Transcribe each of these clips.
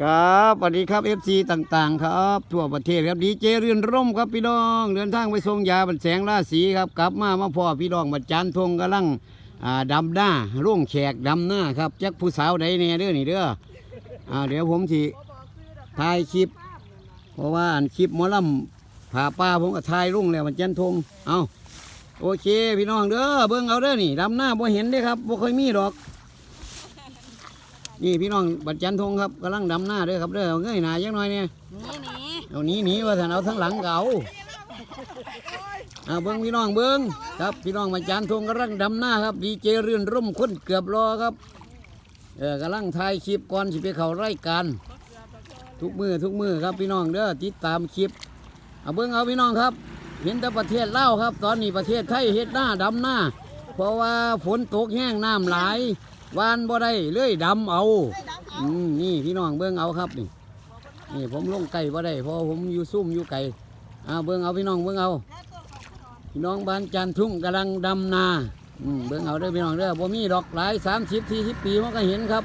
ครับสวัสดีครับ FC ต่างๆ ครับ ทั่วประเทศครับดีเจเรือนร่มครับพี่น้องเดินทางไปทรงยาบันแสงราศีครับกลับมามาพ่อพี่น้องบัดจันทงกำลังอ่าดำหน้าร่วงแขกดำหน้าครับจักผู้สาวใดแน่เด้อนี่เด้ออ่าเดี๋ยวผมสิถ่ายคลิป เพราะว่าอันคลิปหมอลำผ่าป้าผมก็ถ่ายรุ่งแล้วบัดจันทงเอาโอเค พี่น้องเด้อเบิ่งเอาเด้อนี่ดำหน้าบ่เห็นเด้อครับบ่ค่อยมีดอก นี่พี่น้องบัดจันทงครับกำลังดำหน้าเด้อครับเด้อเอาเงยหน้าจังหน่อยเนี่ยนี่นี่เอาหนี้หนีว่าท่าเอาทั้งหลังเก่าเอาเบิ้งพี่น้องเบิ้งครับพี่น้องบัดจันทงกำลังดำหน้าครับดีเจเรื่นร่มคนเกือบรอครับเออกำลังถ่ายคลิปก่อนสิไปเข้ารายการทุกมือทุกมือครับพี่น้องเด้อติดตามคลิปเอาเบิ้งเอาพี่น้องครับ เห็นแต่ประเทศเล่าครับ ตอนนี้ประเทศไทยเฮ็ดหน้าดำหน้า เพราะว่าฝนตกแห้งน้ำไหล วานบ่ได้เลยดำเอาอืมนี่พี่น้องเบิ้องเอาครับนี่นี่ผมลงไก่บ่ได้เพราะผมอยู่ซุ่มอยู่ไก่อ่าเบิ้องเอาพี่น้องเบิ้องเอา พี่น้องบ้านจันทุ่งกำลังดำนาอืมเบิ้องเอาเด้อพี่น้องเด้อบ่มีดอกหลายสามสิบสี่สิบปีมันก็เห็นครับ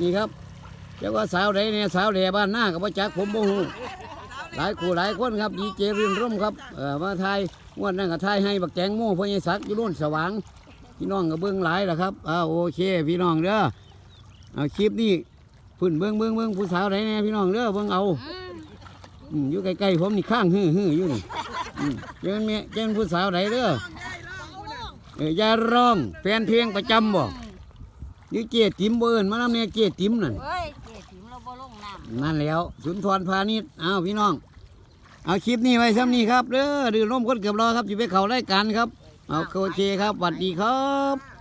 นี่ครับเจ้าว่าสาวใดเนี่ยสาวแหล่บ้านหน้ากับพ่จักผมบ่ฮู้หลายคู่หลายคนครับดีเจรื่นร่มครับเออมาไทยงวดนั้นก็ทยให้บักแตงโม่พ่อใหญ่ศักดิ์อยู่รุ่นสว่าง พี่น้องก็เบิ้งหลายแหละครับอ่าโอเค พี่น้องเด้อเอาคลิปนี้พื้นเบิ้งเบิ้งเบิ้งผู้สาวไหนเนี่ยพี่น้องเด้อเบิ้งเอาอืมอยู่ใกล้ๆผมนี่ข้างฮือฮืออยู่นี่อืมเจ้าเมียเจ้าผู้สาวไหนเด้อเอออย่าร้องแฟนเพลงประจำบ่นี่เกียติ๋มเบิ้นมานำเนี่ยเกียติ๋มนั่นเฮ้ยเจ๊ถิมเราบ่ลงน้ำนั่นแล้วสุนทรพาณิชย์อ้าวพี่น้อง เอาคลิปนี้ไว้ซ้ำนี้ครับเด้อดื้อร่มคนเกือบรอครับอยู่ไปเขารายการครับ เอาโอเคครับสวัสดีครับ